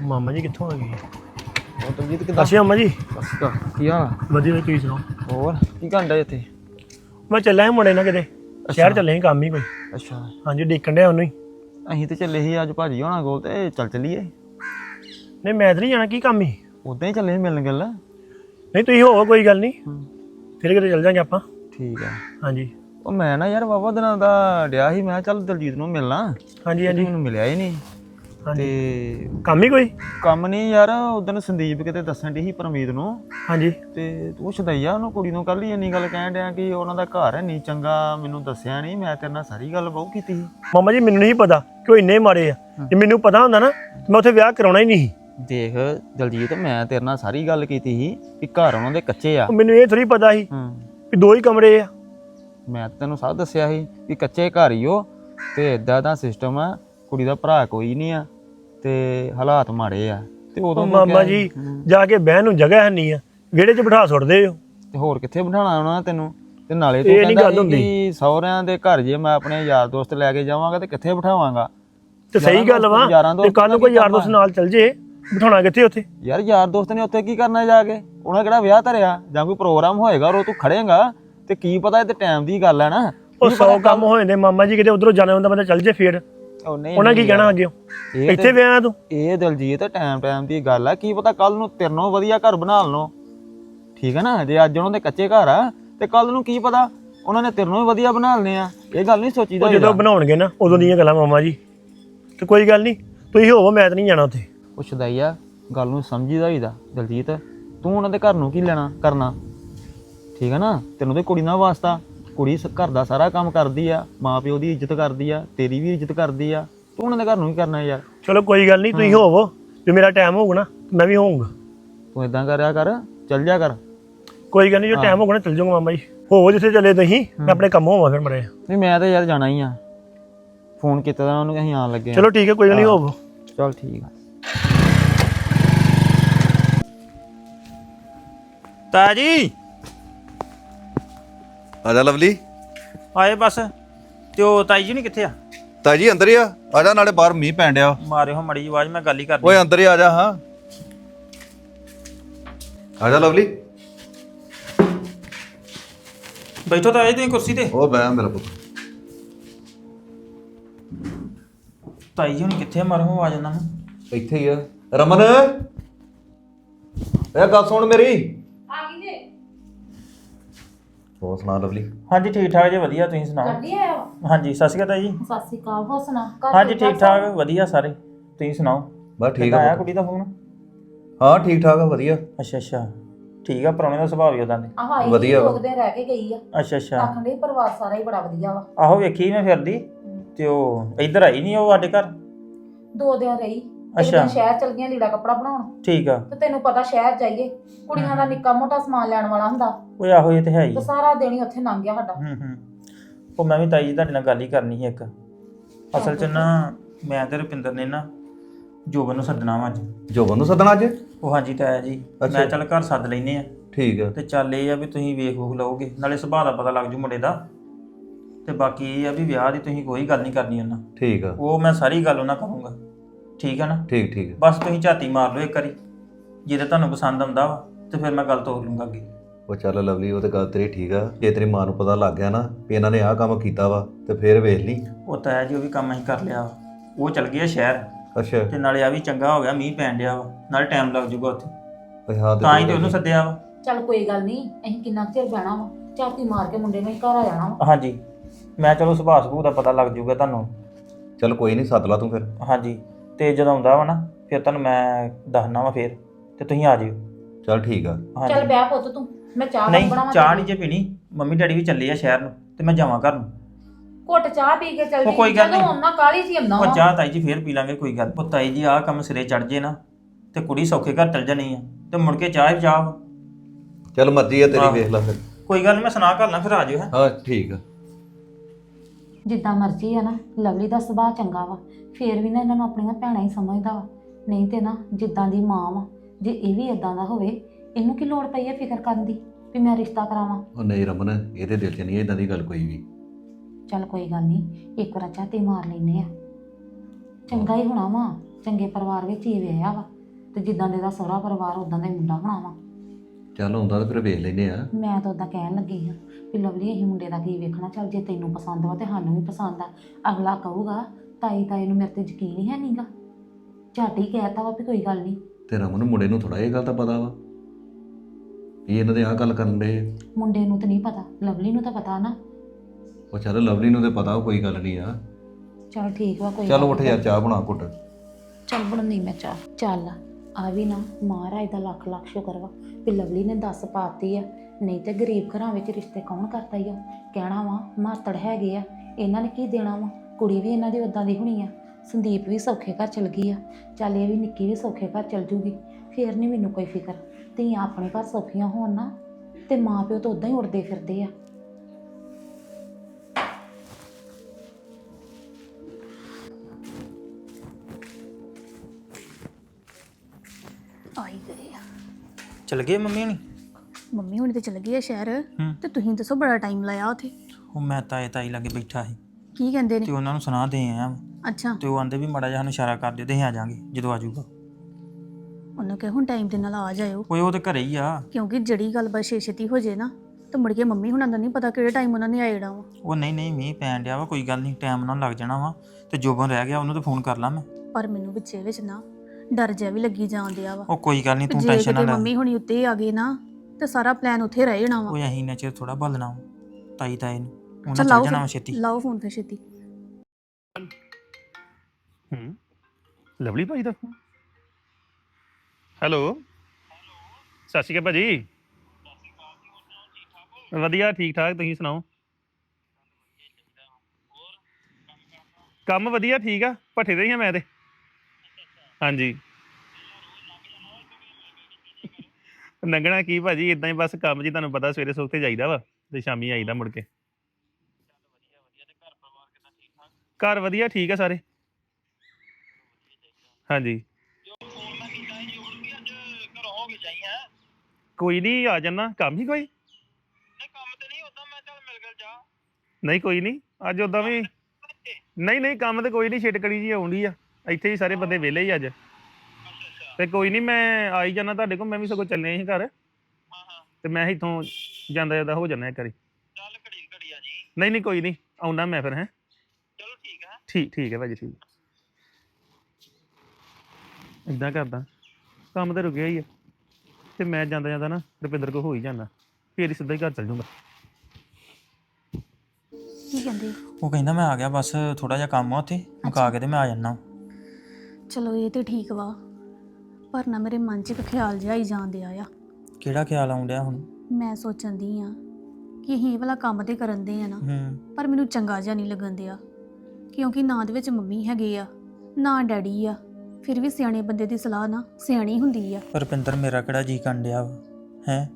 ਮਾਮਾ ਜੀ ਕਿੱਥੋਂ ਆ ਗਏ? ਉਹ ਦਲਜੀਤ ਕਿਦਾਂ? ਅੱਛਾ ਮਾਮਾ ਜੀ। ਬਸਕਾ ਕੀ ਹਾਲ ਆ? ਵਧੀਆ ਤੁਸੀਂ ਸੁਣਾਓ? ਹੋਰ ਕੀ ਘੰਟਾ ਇੱਥੇ? ਮੈਂ ਚੱਲਿਆ ਸੀ ਮੁੰਡੇ ਨਾਲ ਕਿਤੇ। ਸ਼ਹਿਰ ਚੱਲੇ ਸੀ ਕੰਮ ਹੀ ਕੋਈ। ਅੱਛਾ। ਹਾਂਜੀ ਡੇਕਣ ਡਿਆ ਉਹਨੂੰ ਹੀ। ਅਸੀਂ ਤੇ ਚੱਲੇ ਸੀ ਅੱਜ ਭਾਜੀ ਹੋਣਾ ਕੋਲ ਤੇ ਚੱਲ ਚੱਲੀਏ। ਨਹੀਂ ਮੈਂ ਤਾਂ ਨਹੀਂ ਜਾਣਾ ਕੀ ਕੰਮ ਹੀ ਉਦਾਂ ਹੀ ਚੱਲੇ ਸੀ ਮਿਲਣ ਗੱਲ। ਨਹੀਂ ਤੁਸੀਂ ਹੋਵੋ ਕੋਈ ਗੱਲ ਨਹੀਂ। ਫਿਰ ਕਿਤੇ ਚੱਲ ਜਾਾਂਗੇ ਆਪਾਂ। ਠੀਕ ਆ। ਹਾਂਜੀ। ਉਹ ਮੈਂ ਨਾ ਯਾਰ ਵਾਵਾ ਦਿਨਾਂ ਦਾ ਡਿਆ ਸੀ ਮੈਂ ਕਿਹਾ ਚੱਲ ਦਲਜੀਤ ਨੂੰ ਮਿਲਣਾ। ਹਾਂਜੀ ਹਾਂਜੀ। ਮੈਨੂੰ ਮਿਲਿਆ ਹੀ ਨਹੀਂ। ਤੇ ਕੰਮ ਹੀ ਕੋਈ? ਕੰਮ ਨਹੀਂ ਯਾਰ ਉਦੋਂ ਸੰਦੀਪ ਕਿਤੇ ਦੱਸਣ ਦੀ ਸੀ ਪਰਮੀਤ ਨੂੰ। ਹਾਂਜੀ। ਤੇ ਤੂੰ ਛਦਈਆ ਉਹਨੂੰ ਕੁੜੀ ਨੂੰ ਕੱਲ ਹੀ ਇੰਨੀ ਗੱਲ ਕਹਿਣ ਡਿਆ ਕਿ ਉਹਨਾਂ ਦਾ ਘਰ ਹੈ ਨਹੀਂ ਚੰਗਾ ਮੈਨੂੰ ਦੱਸਿਆ ਨਹੀਂ ਮੈਂ ਤੇਰੇ ਨਾਲ ਸਾਰੀ ਗੱਲ ਬਹੁ ਕੀਤੀ ਸੀ। ਮਾਮਾ ਜੀ ਮੈਨੂੰ ਨਹੀਂ ਪਤਾ ਕਿ ਉਹ ਇੰਨੇ ਮਾਰੇ ਆ। ਜੇ ਮੈਨੂੰ ਪਤਾ ਹੁੰਦਾ ਨਾ ਮੈਂ ਉੱਥੇ ਵਿਆਹ ਕਰਾਉਣਾ ਹੀ ਨਹੀਂ। ਦੇਖ ਦਲਜੀਤ ਮੈਂ ਤੇਰੇ ਨਾਲ ਸਾਰੀ ਗੱਲ ਕੀਤੀ ਸੀ ਕਿ ਘਰ ਉਹਨਾਂ ਦੇ ਕੱਚੇ ਆ। ਉਹ ਮੈਨੂੰ ਇਹ ਥੋੜੀ ਪਤਾ ਸੀ ਕਿ ਦੋ ਹੀ ਕਮਰੇ ਆ। ਮੈਂ ਤੈਨੂੰ ਸਭ ਦੱਸਿਆ ਸੀ ਕਿ ਕੱਚੇ ਘਰ ਹੀ ਉਹ ਤੇ ਇਦਾਂ ਦਾ ਸਿਸਟਮ ਆ ਕੁੜੀ ਦਾ ਭਰਾ ਕੋਈ ਨਹੀਂ ਆ। ਤੇ ਹਾਲਾਤ ਮਾੜੇ ਆ। ਤੇ ਉਦੋਂ ਮੈਂ ਮਾਮਾ ਕਿਹਾ- ਜੀ ਜਾ ਕੇ ਬਹਿਣ ਨੂੰ ਜਗ੍ਹਾ ਹੈ ਨਹੀਂ ਆ। ਵਿਹੜੇ 'ਚ ਬਿਠਾ ਸੁੱਟਦੇ ਹੋ। ਤੇ ਹੋਰ ਕਿੱਥੇ ਬਿਠਾਣਾ ਉਹਨਾਂ ਨੇ ਤੈਨੂੰ? ਤੇ ਨਾਲੇ ਤੂੰ ਇਹ ਨੀ ਕਹਿੰਦਾ ਗੱਲ ਸੀ ਹੁੰਦੀ। ਕਿ ਸਹੁਰਿਆਂ ਦੇ ਘਰ ਜੇ ਮੈਂ ਆਪਣੇ ਯਾਰ ਦੋਸਤ ਲੈ ਕੇ ਜਾਵਾਂਗਾ ਤੇ ਕਿੱਥੇ ਬਿਠਾਵਾਂਗਾ? ਤੇ ਸਹੀ ਗੱਲ ਵਾ। ਦੋਸਤ- ਤੇ ਕੱਲ ਨੂੰ ਕੋਈ ਯਾਰ ਦੋਸਤ ਨਾਲ ਚੱਲ ਜੇ। ਬਿਠਾਉਣਾ ਕਿੱਥੇ ਉੱਥੇ? ਯਾਰ ਯਾਰ ਦੋਸਤ ਨੇ ਉੱਥੇ ਕੀ ਕਰਨਾ ਜਾ ਕੇ? ਉਹਨਾਂ ਕਿਹੜਾ ਵਿਆਹ ਧਰਿਆ? ਜਾਂ ਕੋਈ ਪ੍ਰੋਗਰਾਮ ਹੋਏਗਾ ਉਹ ਤੂੰ ਖੜੇਗਾ? ਤੇ ਕੀ ਪਤਾ ਇਹ ਤੇ ਟਾਈਮ ਦੀ ਗੱਲ ਹੈ ਨਾ? ਉਹ ਸੌ ਕੰਮ ਹੋ ਜਾਂਦੇ ਮਾਮਾ ਜੀ ਕਿਤੇ ਉਧਰੋਂ ਜਾਣਾ ਹੁੰਦਾ ਬੰਦਾ ਚੱਲ ਜੇ ਫੇਰ। ਉਹ ਨਹੀਂ ਉਹਨਾਂ ਕੀ ਕਹਿਣਾ। ਅੱਗੇ? ਇਹ ਇੱਥੇ ਵਿਆਹ ਤੂੰ? ਇਹ ਦਲਜੀਤ ਟਾਈਮ ਟਾਈਮ ਦੀ ਗੱਲ ਆ। ਕੀ ਪਤਾ ਕੱਲ ਨੂੰ ਤੇਰੇ ਨਾਲੋਂ ਵਧੀਆ ਘਰ ਬਣਾ ਲਣੋ ਠੀਕ ਹੈ ਨਾ? ਜੇ ਅੱਜ ਉਹਨਾਂ ਦੇ ਕੱਚੇ ਘਰ ਆ ਤੇ ਕੱਲ ਨੂੰ ਕੀ ਪਤਾ ਉਹਨਾਂ ਨੇ ਤੇਰੇ ਨਾਲੋਂ ਵੀ ਵਧੀਆ ਬਣਾ ਲਣੇ ਆ। ਇਹ ਗੱਲ ਨਹੀਂ ਸੋਚੀਦਾ ਉਹ ਜਦੋਂ। ਬਣਾਉਣਗੇ ਨਾ ਉਦੋਂ ਦੀਆਂ ਗੱਲਾਂ ਮਾਮਾ ਜੀ। ਤੇ ਕੋਈ ਗੱਲ ਨਹੀਂ ਤੁਸੀਂ ਹੋਵੋ ਮੈਂ ਤਾਂ ਨਹੀਂ ਜਾਣਾ ਉੱਥੇ। ਉਹ ਸ਼ਦਾਈਆ ਗੱਲ ਨੂੰ ਸਮਝੀਦਾ ਹੀਦਾ ਦਲਜੀਤ ਤੂੰ ਉਹਨਾਂ ਦੇ ਘਰ ਨੂੰ ਕੀ ਲੈਣਾ ਕਰਨਾ? ਠੀਕ ਹੈ ਨਾ? ਤੈਨੂੰ ਤੇ ਕੁੜੀ ਨਾਲ ਵਾਸਤਾ। ਕੁੜੀ ਸ- ਘਰ ਦਾ ਸਾਰਾ ਕੰਮ ਕਰਦੀ ਆ ਮਾਂ ਪਿਓ ਦੀ ਇੱਜ਼ਤ ਕਰਦੀ ਆ ਤੇਰੀ ਵੀ ਇੱਜ਼ਤ ਕਰਦੀ ਆ ਤੂੰ ਉਹਨਾਂ ਦੇ ਘਰ ਨੂੰ ਕੀ ਕਰਨਾ ਯਾਰ? ਚਲੋ ਕੋਈ ਗੱਲ ਨਹੀਂ ਤੁਸੀਂ ਹੋਵੋ ਜੇ ਮੇਰਾ ਟਾਈਮ ਹੋਊਗਾ ਨਾ ਮੈਂ ਵੀ ਹੋਊਂਗਾ। ਤੂੰ ਇਦਾਂ ਕਰਿਆ ਕਰ ਚੱਲ ਜਾ ਕਰ। ਕੋਈ ਗੱਲ ਨਹੀਂ ਜੋ ਟਾਈਮ ਹੋਊਗਾ ਨਾ ਚੱਲ ਜਾਊਗਾ ਮਾਮਾ ਜੀ। ਹੋਵੋ ਜਿੱਥੇ ਚੱਲੇ ਤੁਸੀਂ ਮੈਂ ਆਪਣੇ ਕੰਮ ਹੋਵਾਂ ਫਿਰ ਮਰੇ ਨਹੀਂ ਮੈਂ ਤਾਂ ਯਾਰ ਜਾਣਾ ਹੀ ਆ। ਫੋਨ ਕੀਤਾ ਤਾਂ ਉਹਨੂੰ ਕਿ ਅਸੀਂ ਆਣ ਲੱਗੇ ਆ। ਚਲੋ ਠੀਕ ਹੈ ਕੋਈ ਗੱਲ ਨਹੀਂ ਹੋਵੋ। ਚਲ ਠੀਕ ਆ। ਤਾਇਆ ਜੀ ਆ ਜਾ ਲਵਲੀ। ਆਏ ਬਸ। ਤੇ ਉਹ ਤਾਈ ਜੀ ਨਹੀਂ ਕਿੱਥੇ ਆ? ਤਾਜੀ ਅੰਦਰ ਹੀ ਆ। ਆ ਜਾ ਨਾਲੇ ਬਾਹਰ ਮੀਂਹ ਪੈਣ ਡਿਆ। ਮਾਰਿਓ ਮੜੀ ਆਵਾਜ਼ ਮੈਂ ਗੱਲ ਹੀ ਕਰਨੀ ਓਏ ਅੰਦਰ ਹੀ ਆ ਜਾ ਹਾਂ। ਆ ਜਾ ਲਵਲੀ। ਬੈਠੋ ਤਾਇਆ ਜੀ ਤੁਸੀਂ ਕੁਰਸੀ ਤੇ। ਉਹ ਬੈ ਮੇਰਾ ਪੁੱਤ। ਤਾਈ ਜੀ ਹੁਣ ਕਿੱਥੇ ਆ? ਮਾਰੋ ਆਵਾਜ਼ ਉਹਨਾਂ ਨੂੰ। ਇੱਥੇ ਹੀ ਆ। ਰਮਨ। ਇਹ ਗੱਲ ਸੁਣ ਮੇਰੀ। ਹੋਰ ਸੁਣਾ ਲਵਲੀ? ਹਾਂਜੀ ਠੀਕ ਠਾਕ ਜੀ ਵਧੀਆ ਤੁਸੀਂ ਸੁਣਾਓ? ਹਾਂਜੀ ਸਤਿ ਸ਼੍ਰੀ ਅਕਾਲ ਤਾਈ ਜੀ। ਸਤਿ ਸ਼੍ਰੀ ਅਕਾਲ ਹੋਰ ਸੁਣਾ ਘਰ ਹਾਂਜੀ ਠੀਕ ਠੀਕ ਵਧੀਆ ਸਾਰੇ ਤੁਸੀਂ ਸੁਣਾਓ? ਬਸ ਠੀਕ ਕਿੱਦਾਂ ਆਇਆ ਆ ਪੁੱਤ। ਕੁੜੀ ਦਾ ਫੋਨ? ਹਾਂ ਠੀਕ ਠਾਕ ਆ ਵਧੀਆ। ਅੱਛਾ ਅੱਛਾ ਠੀਕ ਆ ਪ੍ਰਾਹੁਣੇ ਦਾ ਸੁਭਾਅ ਵੀ ਉਹਦਾ ਦੇ। ਆਹ ਆਈ ਵਧੀਆ ਵਾ। ਲੋਕ ਦੇ ਰਹਿ ਕੇ ਗਈ ਆ। ਅੱਛਾ ਅੱਛਾ। ਆਖਣ ਦੇ ਪਰਿਵਾਰ ਸਾਰਾ ਹੀ ਬੜਾ ਵਧੀਆ ਵਾ। ਆਹੋ ਵੇਖੀ ਮੈਂ ਫਿਰਦੀ ਤੇ ਉਹ ਇੱਧਰ ਆਈ ਨਹੀਂ ਉਹ ਸਾਡੇ ਘਰ? ਦੋ ਦਿਨ ਰਹੀ। ਇੱਕ ਅੱਛਾ। ਦਿਨ ਸ਼ਹਿਰ ਚਲ ਗਈਆਂ ਲੀੜਾ ਕੱਪੜਾ ਬਣਾਉਣ। ਠੀਕ ਆ। ਤੇ ਤੈਨੂੰ ਪਤਾ ਸ਼ਹਿਰ ਜਾਈਏ ਕੁੜੀਆਂ ਦਾ ਨਿੱਕਾ ਮੋਟਾ ਸਮਾਨ ਲੈਣ ਵਾਲਾ ਹੁੰਦਾ। ਓਏ ਆਹੋ ਇਹ ਤੇ ਹੈ ਹੀ। ਤੇ ਸਾਰਾ ਦਿਨ ਹੀ ਉੱਥੇ ਲੰਘ ਗਿਆ ਸਾਡਾ। ਹੂੰ ਹੂੰ। ਉਹ ਮੈਂ ਵੀ ਤਾਈ ਜੀ ਤੁਹਾਡੇ ਨਾਲ ਗੱਲ ਹੀ ਕਰਨੀ ਸੀ ਇੱਕ। ਅਸਲ 'ਚ ਨਾ ਮੈਂ ਤੇ ਰੁਪਿੰਦਰ ਨੇ ਨਾ ਜੋਬਨ ਨੂੰ ਸੱਦਣਾ ਵਾ ਅੱਜ। ਜੋਬਨ ਨੂੰ ਸੱਦਣਾ ਅੱਜ? ਉਹ ਹਾਂਜੀ ਤਾਇਆ ਜੀ। ਅੱਛਾ। ਮੈਂ ਚੱਲ ਘਰ ਸੱਦ ਲੈਨੇ ਆ। ਠੀਕ ਆ। ਤੇ ਚੱਲ ਇਹ ਆ ਵੀ ਤੁਸੀਂ ਵੇਖ ਵੂਖ ਲਓਗੇ। ਨਾਲੇ ਸੁਭਾਅ ਦਾ ਪਤਾ ਲੱਗ ਜੂ ਮੁੰਡੇ ਦਾ। ਤੇ ਬਾਕੀ ਇਹ ਆ ਵੀ ਵਿਆਹ ਦੀ ਤੁਸੀਂ ਕੋਈ ਗੱਲ ਨਹੀਂ ਕਰਨੀ ਉਹਨਾਂ। ਠੀਕ ਆ। ਉਹ ਮੈਂ ਸਾਰੀ ਗੱਲ ਉਹਨਾਂ ਕਰੂੰਗਾ। ਠੀਕ ਆ ਨਾ? ਠੀਕ ਠੀਕ ਬਸ ਤੁਸੀਂ ਝਾਤੀ ਮਾਰ ਲਓ ਇੱਕ ਵਾਰੀ। ਜੇ ਤੇ ਤੁਹਾਨੂੰ ਪਸੰਦ ਆਉਂਦਾ ਵਾ ਤੇ ਫਿਰ ਮੈਂ ਗੱਲ ਤੋਰ ਲੂੰਗਾ ਅੱਗੇ। ਉਹ ਚੱਲ ਲਵਲੀ ਉਹ ਤੇ ਗੱਲ ਤੇਰੀ ਠੀਕ ਆ। ਜੇ ਤੇਰੀ ਮਾਂ ਨੂੰ ਪਤਾ ਲੱਗ ਗਿਆ ਨਾ ਵੀ ਇਹਨਾਂ ਨੇ ਆਹ ਕੰਮ ਕੀਤਾ ਵਾ ਤੇ ਫੇਰ ਵੇਖ ਲਈ। ਉਹ ਤਾਇਆ ਜੀ ਉਹ ਵੀ ਕੰਮ ਅਸੀਂ ਕਰ ਲਿਆ ਵਾ। ਉਹ ਚਲ ਗਿਆ ਸ਼ਹਿਰ। ਅੱਛਾ। ਤੇ ਨਾਲੇ ਆ ਵੀ ਚੰਗਾ ਹੋ ਗਿਆ ਮੀਂਹ ਪੈਣ ਡਿਆ ਵਾ। ਨਾਲੇ ਟਾਈਮ ਲੱਗ ਜੂਗਾ ਉੱਥੇ। ਓਏ ਹਾਂ ਤਾਂ ਹੀ ਤੇ ਉਹਨੂੰ ਸੱਦਿਆ ਵਾ। ਚੱਲ ਕੋਈ ਗੱਲ ਨਹੀਂ ਅਸੀਂ ਕਿੰਨਾ ਕੁ ਚਿਰ ਬਹਿਣਾ ਵਾ? ਝਾਤੀ ਮਾਰ ਕੇ ਮੁੰਡੇ ਨੂੰ ਹੀ ਘਰ ਆ ਜਾਣਾ ਵਾ। ਹਾਂਜੀ। ਮੈਂ ਚਲੋ ਸੁਭਾਅ ਸੁਭੂ ਦਾ ਪਤਾ ਲੱਗ ਜੂਗਾ ਤੁਹਾਨੂੰ। ਚੱਲ ਕੋਈ ਨਹੀਂ ਸੱਦ ਲਾ ਤੂੰ ਫਿਰ। ਹਾਂਜੀ। ਤੇ ਜਦੋਂ ਆਉਂਦਾ ਵਾ ਨਾ ਫਿਰ ਤੁਹਾਨੂੰ ਮੈਂ ਦੱਸਣਾ ਵਾ ਫਿਰ ਤੇ ਤੁਸੀਂ ਆ ਜਿਓ। ਚੱਲ ਠੀਕ ਆ। ਚੱਲ ਹਾਂਜੀ ਬਹਿ ਪੁੱਤ ਤੂੰ ਮੈਂ ਚਾਹ ਨਹੀਂ ਬਣਾਵਾਂ ਚਾਹ ਨਹੀਂ ਜੇ ਪੀਣੀ ਮੰਮੀ ਡੈਡੀ ਵੀ ਚੱਲੇ ਆ ਸ਼ਹਿਰ ਨੂੰ ਤੇ ਮੈਂ ਜਾਵਾਂ ਘਰ ਨੂੰ। ਘੁੱਟ ਚਾਹ ਪੀ ਕੇ ਚੱਲ ਉਹ ਕੋਈ ਗੱਲ ਜਦੋਂ ਨਹੀਂ। ਉਹਨਾਂ ਕਾਲੀ ਜੀ ਆਉਂਦਾ ਉਹ ਚਾਹ ਤਾਈ ਜੀ ਫੇਰ ਪੀ ਲਾਂਗੇ ਕੋਈ ਗੱਲ ਉਹ ਤਾਈ ਜੀ ਆਹ ਕੰਮ ਸਿਰੇ ਚੜ ਜੇ ਨਾ ਤੇ ਕੁੜੀ ਸੌਖੇ ਘਰ ਚਲ ਜਾਣੀ ਆ ਤੇ ਮੁੜ ਕੇ ਚਾਹ ਹੀ ਚਾਹ ਵਾ। ਚੱਲ ਮਰਜ਼ੀ ਆ ਤੇਰੀ। ਵੇਖ ਲੈ ਫਿਰ। ਕੋਈ ਗੱਲ ਨਹੀਂ ਮੈਂ ਸੁਣਾ ਕਰਨਾ ਫਿਰ ਆ ਜਿਓ ਹੈਂ। ਹਾਂ ਠੀਕ ਆ। ਜਿੱਦਾਂ ਮਰਜ਼ੀ ਆ ਨਾ ਲਵਲੀ ਦਾ ਸੁਭਾਅ ਚੰਗਾ ਵਾ ਫੇਰ ਵੀ ਨਾ ਇਹਨਾਂ ਨੂੰ ਆਪਣੀਆਂ ਭੈਣਾਂ ਹੀ ਸਮਝਦਾ ਵਾ। ਨਹੀਂ ਤੇ ਨਾ ਜਿੱਦਾਂ ਦੀ ਮਾਂ ਵਾ ਜੇ ਇਹ ਵੀ ਇਦਾਂ ਦਾ ਹੋਵੇ ਇਹਨੂੰ ਕੀ ਲੋੜ ਪਈ ਹੈ ਫਿਕਰ ਕਰਨ ਦੀ ਵੀ ਮੈਂ ਰਿਸ਼ਤਾ ਕਰਾਵਾਂ? ਉਹ ਨਹੀਂ ਰਮਨ ਇਹਦੇ ਦਿਲ 'ਚ ਨਹੀਂ ਇਦਾਂ ਦੀ ਗੱਲ ਕੋਈ ਵੀ। ਚੱਲ ਕੋਈ ਗੱਲ ਨਹੀਂ ਇੱਕ ਵਾਰ ਝਾਤੀ ਮਾਰ ਲੈਨੇ ਆ। ਚੰਗਾ ਹੀ ਹੋਣਾ ਵਾ ਚੰਗੇ ਪਰਿਵਾਰ ਵਿੱਚ ਹੀ ਵਿਆਹਿਆ ਵਾ ਤੇ ਜਿੱਦਾਂ ਦੇ ਦਾ ਸਹੁਰਾ ਪਰਿਵਾਰ ਉਦਾਂ ਦਾ ਹੀ ਮੁੰਡਾ ਹੋਣਾ ਵਾ। ਚੱਲ ਹੁੰਦਾ ਤਾਂ ਫਿਰ ਵੇਖ ਲੈਨੇ ਆ। ਮੈਂ ਤਾਂ ਉਦਾਂ ਕਹਿਣ ਲੱਗੀ ਹਾਂ ਵੀ ਲਵਲੀ ਮੁੰਡੇ ਦਾ ਕੀ ਵੇਖਣਾ? ਚੱਲ ਜੇ ਤੈਨੂੰ ਪਸੰਦ ਵਾ ਤੇ ਸਾਨੂੰ ਵੀ ਪਸੰਦ ਆ। ਅਗਲਾ ਕਹੂਗਾ ਤਾਈ ਤਾਈ ਨੂੰ ਮੇਰੇ ਤੇ ਯਕੀਨ ਹੀ ਹੈ ਨਹੀਂਗਾ ਝਾਟੀ ਕਹਿਤਾ ਵਾ ਵੀ ਕੋਈ ਗੱਲ ਨਹੀਂ ਤੇ ਰਮਨ ਮੁੰਡੇ ਨੂੰ ਥੋੜਾ ਇਹ ਗੱਲ ਤਾਂ ਪਤਾ ਵਾ। ਵੀ ਇਹਨਾਂ ਦੇ ਆਹ ਗੱਲ ਕਰਨ ਦੇ। ਮੁੰਡੇ ਨੂੰ ਤਾਂ ਨਹੀਂ ਪਤਾ। ਲਵਲੀ ਨੂੰ ਤਾਂ ਪਤਾ ਨਾ। ਉਹ ਚੱਲ ਲਵਲੀ ਨੂੰ ਤੇ ਪਤਾ ਉਹ ਕੋਈ ਗੱਲ ਨਹੀਂ ਆ। ਚਲ ਠੀਕ ਵਾ ਕੋਈ ਚੱਲ ਗੱਲ ਉੱਠ ਨੀ। ਯਾਰ ਚਾਹ ਬਣਾ ਘੁੱਟ। ਚੱਲ ਬਣਨੀ ਮੈਂ ਚਾਹ। ਚੱਲ। ਆ ਵੀ ਨਾ, ਮਹਾਰਾਜ ਦਾ ਲੱਖ ਲੱਖ ਸ਼ੁਕਰ ਵਾ ਵੀ ਲਵਲੀ ਨੇ ਦੱਸ ਪਾਤੀ ਆ। ਨਹੀਂ ਤੇ ਗਰੀਬ ਘਰਾਂ ਵਿੱਚ ਰਿਸ਼ਤੇ ਕੌਣ ਕਰਦਾ ਹੀ ਆ? ਕਹਿਣਾ ਵਾ ਮਾਤੜ ਹੈਗੇ ਆ। ਇਹਨਾਂ ਨੇ ਕੀ ਦੇਣਾ ਵਾ? ਕੁੜੀ ਵੀ ਇਹਨਾਂ ਦੀ ਉਦਾਂ ਦੀ ਹੋਣੀ ਆ। ਸੰਦੀਪ ਵੀ ਸੌਖੇ ਘਰ ਚਲ ਗਈ ਆ। ਚੱਲ ਇਹ ਵੀ ਨਿੱਕੀ ਵੀ ਸੌਖੇ ਘਰ ਚਲ ਜੂਗੀ। ਫੇਰ ਨਹੀਂ ਮੈਨੂੰ ਕੋਈ ਫਿਕਰ। ਧੀਆਂ ਆਪਣੇ ਘਰ ਸੌਖੀਆਂ ਹੋਣ ਨਾ, ਤੇ ਮਾਂ ਪਿਓ ਤਾਂ ਉਦਾਂ ਹੀ ਉੜਦੇ ਫਿਰਦੇ ਆ। ਚਲ ਗਏ ਮੰਮੀ ਹੁਣੀ? ਮੰਮੀ ਹੁਣ ਤੇ ਚਲ ਗਈ ਆ ਸ਼ਹਿਰ। ਹੂੰ। ਤੇ ਤੁਸੀਂ ਦੱਸੋ ਬੜਾ ਟਾਈਮ ਲਾਇਆ ਉੱਥੇ? ਉਹ ਮੈਂ ਤਾਏ ਤਾਈ ਲਾਗੇ ਬੈਠਾ ਸੀ। ਕੀ ਕਹਿੰਦੇ ਤੇ ਨੇ ਉਹਨਾਂ ਨੂੰ ਸੁਣਾ ਦੇ ਆਇਆ ਵਾਂ। ਅੱਛਾ। ਤੇ ਉਹ ਆਂਦੇ ਵੀ ਮੜਾ ਜਿਹਾ ਸਾਨੂੰ ਇਸ਼ਾਰਾ ਕਰ ਦਿਓ ਤੇ ਅਸੀਂ ਆ ਜਾਾਂਗੇ ਜਦੋਂ ਆ ਜਾਊਗਾ। ਉਹਨੇ ਕਿਹਾ ਹੁਣ ਟਾਈਮ ਦੇ ਨਾਲ ਆ ਜਾਇਓ। ਓਏ ਉਹ ਤੇ ਘਰੇ ਹੀ ਆ। ਕਿਉਂਕਿ ਜਿਹੜੀ ਗੱਲ ਬਸ ਛੇਤੀ ਹੋ ਜੇ ਨਾ ਤੇ ਮੁੜ ਕੇ ਮੰਮੀ ਹੁਣਾਂ ਦਾ ਨਹੀਂ ਪਤਾ ਕਿਹੜੇ ਟਾਈਮ ਉਹਨਾਂ ਨੇ ਆ ਜਾਣਾ ਵਾ। ਉਹ ਨਹੀਂ ਨਹੀਂ ਮੀਂਹ ਪੈਣ ਡਿਆ ਵਾ ਕੋਈ ਗੱਲ ਨਹੀਂ ਟਾਈਮ ਨਾਲ ਲੱਗ ਜਾਣਾ ਵਾ। ਤੇ ਜੋਬਨ ਰਹਿ ਗਿਆ ਉਹਨੂੰ ਤੇ ਫੋਨ ਕਰ ਲਾਂ ਮੈਂ। ਪਰ ਮੈਨੂੰ ਵਿੱਚੇ ਵਿੱਚ ਨਾ ਡਰ ਜਿਹਾ ਵੀ ਲੱਗੀ ਜਾਂਦਿਆ ਵਾ। ਉਹ ਕੋਈ ਗੱਲ ਨਹੀਂ ਤੂੰ ਜੇ ਟੈਨਸ਼ਨ ਨਾ ਕਿਤੇ ਲੈ। ਮੰਮੀ ਹੁਣੀ ਉੱਤੇ ਆ ਗਏ ਨਾ ਤੇ ਸਾਰਾ ਪਲਾਨ ਉੱਥੇ ਰਹਿ ਜਾਣਾ ਵਾ। ਉਹ ਅਹੀਂ ਨਾ ਚਿਰ ਥੋੜਾ ਬਲਣਾ ਵਾ ਤਾਈ ਤਾਏ ਨੂੰ। ਉਹਨਾਂ ਚੱਲ ਚੱਲ ਲਾਓ ਜਾਣਾ ਵਾ ਫਿਰ, ਛੇਤੀ। ਲਾਓ ਫੋਨ ਤੇ ਛੇਤੀ। ਹੂੰ ਲਵਲੀ ਭਾਈ ਦਾ ਫੋਨ ਹੈਲੋ। ਸਤਿ ਸ਼੍ਰੀ ਅਕਾਲ ਭਾਜੀ। ਵਧੀਆ ਠੀਕ ਠਾਕ ਤੁਸੀਂ ਸੁਣਾਓ? ਕੰਮ ਵਧੀਆ ਠੀਕ ਆ ਭੱਠੇ ਤੇ ਹੀ ਆ ਮੈਂ ਤੇ। ਹਾਂਜੀ। ਲੰਘਣਾ ਕੀ ਭਾਜੀ ਇਦਾਂ ਹੀ ਬਸ ਕੰਮ ਜੀ ਤੁਹਾਨੂੰ ਪਤਾ ਸਵੇਰੇ ਸੁੱਤੇ ਜਾਈਦਾ ਵਾ ਤੇ ਸ਼ਾਮੀ ਆਈਦਾ ਮੁੜ ਕੇ। ਘਰ ਵਧੀਆ, ਠੀਕ ਆ ਸਾਰੇ? ਹਾਂਜੀ। ਕੋਈ ਨਹੀਂ ਆ ਜਾਣਾ ਕੰਮ ਹੀ ਕੋਈ? ਨਹੀਂ ਕੋਈ ਨਹੀਂ ਅੱਜ ਉਦਾਂ ਵੀ ਨਹੀਂ ਨਹੀਂ, ਕੰਮ ਤੇ ਕੋਈ ਨਹੀਂ ਛੇਟਕੜੀ ਜੀ ਆਉਂਦੀ ਆ। ਇੱਥੇ ਹੀ ਸਾਰੇ ਬੰਦੇ ਵਿਹਲੇ ਹੀ ਅੱਜ। ਤੇ ਕੋਈ ਨਹੀਂ ਮੈਂ ਆਈ ਜਾਣਾ ਤੁਹਾਡੇ ਕੋਲ ਮੈਂ ਵੀ ਸਗੋਂ ਚੱਲੇ ਸੀ ਘਰ। ਤੇ ਮੈਂ ਇੱਥੋਂ ਜਾਂਦਾ ਜਾਂਦਾ ਹੋ ਜਾਣਾ ਇੱਕ ਵਾਰੀ। ਨਹੀਂ ਨਹੀਂ ਕੋਈ ਨਹੀਂ ਆਉਣਾ ਮੈਂ ਫਿਰ ਹੈ। ਠੀਕ ਠੀਕ ਹੈ ਭਾਜੀ ਠੀਕ ਇਦਾਂ ਕਰਦਾ ਕੰਮ ਤੇ ਰੁਕਿਆ ਹੀ ਆ। ਤੇ ਮੈਂ ਜਾਂਦਾ ਜਾਂਦਾ ਨਾ ਰੁਪਿੰਦਰ ਕੋ ਹੋ ਹੀ ਜਾਂਦਾ। ਫੇਰ ਹੀ ਸਿੱਧਾ ਹੀ ਘਰ ਚੱਲ ਜਾਊਂਗਾ ਕੀ ਕਹਿੰਦੇ? ਉਹ ਕਹਿੰਦਾ ਮੈਂ ਆ ਗਿਆ ਬਸ ਥੋੜਾ ਜਿਹਾ ਕੰਮ ਆ ਉੱਥੇ। ਮੁਕਾ ਕੇ ਤੇ ਮੈਂ ਆ ਜਾਣਾ ਚਲੋ ਇਹ ਤੇ ਠੀਕ ਵਾ ਪਰ ਨਾ ਮੇਰੇ ਮਨ 'ਚ ਇੱਕ ਖਿਆਲ ਜਿਹਾ ਹੀ ਜਾਂਦਿਆ ਆ। ਕਿਹੜਾ ਖਿਆਲ ਆਉਣ ਡਿਆ ਹੁਣ? ਮੈਂ ਸੋਚਣ ਦੀ ਆ ਕਿ ਅਸੀਂ ਇਹ ਵਾਲਾ ਕੰਮ ਤੇ ਕਰਨ ਦੇ ਆ ਨਾ ਹੂੰ। ਪਰ ਮੈਨੂੰ ਚੰਗਾ ਜਿਹਾ ਨਹੀਂ ਲੱਗਣ ਦਿਆ ਕਿਉਂਕਿ ਨਾਂ ਦੇ ਵਿੱਚ ਮੰਮੀ ਹੈਗੇ ਆ ਨਾ ਡੈਡੀ ਆ ਫਿਰ ਵੀ ਸਿਆਣੇ ਬੰਦੇ ਦੀ ਸਲਾਹ ਨਾ ਸਿਆਣੀ ਹੁੰਦੀ ਆ। ਰੁਪਿੰਦਰ ਮੇਰਾ ਕਿਹੜਾ ਜੀ ਕਰਨ ਡਿਆ ਵਾ ਹੈ?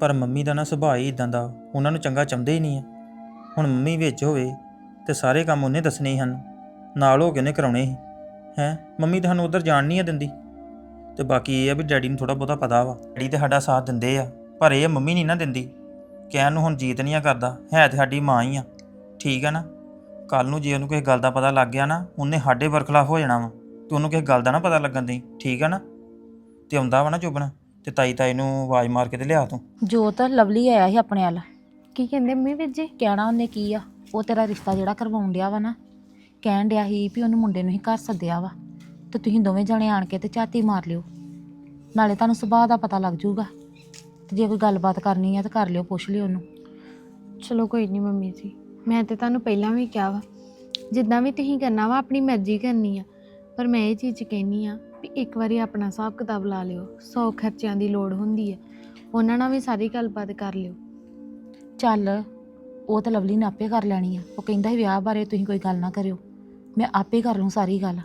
ਪਰ ਮੰਮੀ ਦਾ ਨਾ ਸੁਭਾਅ ਹੀ ਇਦਾਂ ਦਾ ਉਹਨਾਂ ਨੂੰ ਚੰਗਾ ਚਾਹੁੰਦੇ ਹੀ ਨਹੀਂ ਆ। ਹੁਣ ਮੰਮੀ ਵਿੱਚ ਹੋਵੇ ਤੇ ਸਾਰੇ ਕੰਮ ਉਹਨੇ ਦੱਸਣੇ ਹੀ ਹਨ ਨਾਲ ਹੋ ਕੇ ਉਹਨੇ ਕਰਾਉਣੇ ਸੀ। ਹੈ? ਮੰਮੀ ਤਾਂ ਸਾਨੂੰ ਉਧਰ ਜਾਣ ਨਹੀਂ ਆ ਦਿੰਦੀ। ਤੇ ਬਾਕੀ ਇਹ ਆ ਵੀ ਡੈਡੀ ਨੂੰ ਥੋੜਾ ਬਹੁਤਾ ਪਤਾ ਵਾ। ਡੈਡੀ ਤੇ ਸਾਡਾ ਸਾਥ ਦਿੰਦੇ ਆ ਪਰ ਇਹ ਮੰਮੀ ਨਹੀਂ ਨਾ ਦਿੰਦੀ। ਕਹਿਣ ਨੂੰ ਹੁਣ ਜੀਤ ਨਹੀਂ ਆ ਕਰਦਾ ਹੈ ਤੇ ਸਾਡੀ ਮਾਂ ਹੀ ਆ। ਠੀਕ ਆ ਨਾ? ਕੱਲ ਨੂੰ ਜੇ ਉਹਨੂੰ ਕਿਸੇ ਗੱਲ ਦਾ ਪਤਾ ਲੱਗ ਗਿਆ ਨਾ ਉਹਨੇ ਸਾਡੇ ਬਰਖਲਾਫ ਹੋ ਜਾਣਾ ਵਾ। ਤੇ ਉਹਨੂੰ ਕਿਸੇ ਗੱਲ ਦਾ ਨਾ ਪਤਾ ਲੱਗਣ ਦੇ ਠੀਕ ਆ ਨਾ? ਤੇ ਆਉਂਦਾ ਵਾ ਨਾ ਚੁੱਭਣ ਤੇ ਤਾਈ ਤਾਈ ਨੂੰ ਆਵਾਜ਼ ਮਾਰ ਕੇ ਤੇ ਲਿਆ ਤੂੰ। ਜੋਤ ਲਵਲੀ ਆਇਆ ਸੀ ਆਪਣੇ ਵੱਲ। ਕੀ ਕਹਿੰਦੇ ਮੰਮੀ ਵੀਰ ਜੀ? ਕਹਿਣਾ ਉਹਨੇ ਕੀ ਆ? ਉਹ ਤੇਰਾ ਰਿਸ਼ਤਾ ਜਿਹੜਾ ਕਰਵਾਉਣ ਡਿਆ ਵਾ ਨਾ ਕਹਿਣ ਡਿਆ ਸੀ ਵੀ ਉਹਨੂੰ ਮੁੰਡੇ ਨੂੰ ਹੀ ਘਰ ਸੱਦਿਆ ਵਾ ਤੇ ਤੁਸੀਂ ਦੋਵੇਂ ਜਣੇ ਆਣ ਕੇ ਤੇ ਝਾਤੀ ਮਾਰ ਲਿਓ। ਨਾਲੇ ਤੁਹਾਨੂੰ ਸੁਭਾਅ ਦਾ ਪਤਾ ਲੱਗ ਜਾਊਗਾ। ਤੇ ਜੇ ਕੋਈ ਗੱਲਬਾਤ ਕਰਨੀ ਆ ਤਾਂ ਕਰ ਲਿਓ ਪੁੱਛ ਲਿਓ ਉਹਨੂੰ। ਚਲੋ ਕੋਈ ਨਹੀਂ ਮੰਮੀ ਜੀ ਮੈਂ ਤੇ ਤੁਹਾਨੂੰ ਪਹਿਲਾਂ ਵੀ ਕਿਹਾ ਵਾ ਜਿੱਦਾਂ ਵੀ ਤੁਸੀਂ ਕਰਨਾ ਵਾ ਆਪਣੀ ਮਰਜ਼ੀ ਕਰਨੀ ਆ। ਪਰ ਮੈਂ ਇਹ ਚੀਜ਼ ਕਹਿਨੀ ਆ ਵੀ ਇੱਕ ਵਾਰੀ ਆਪਣਾ ਹਿਸਾਬ ਕਿਤਾਬ ਲਾ ਲਿਓ ਸੌ ਖਰਚਿਆਂ ਦੀ ਲੋੜ ਹੁੰਦੀ ਆ। ਉਹਨਾਂ ਨਾਲ ਵੀ ਸਾਰੀ ਗੱਲਬਾਤ ਕਰ ਲਿਓ। ਚੱਲ ਉਹ ਤਾਂ ਲਵਲੀ ਨੇ ਆਪੇ ਕਰ ਲੈਣੀ ਆ। ਉਹ ਕਹਿੰਦਾ ਸੀ ਵਿਆਹ ਬਾਰੇ ਤੁਸੀਂ ਕੋਈ ਗੱਲ ਨਾ ਕਰਿਓ। ਮੈਂ ਆਪੇ ਕਰ ਲੂੰ ਸਾਰੀ ਗੱਲ।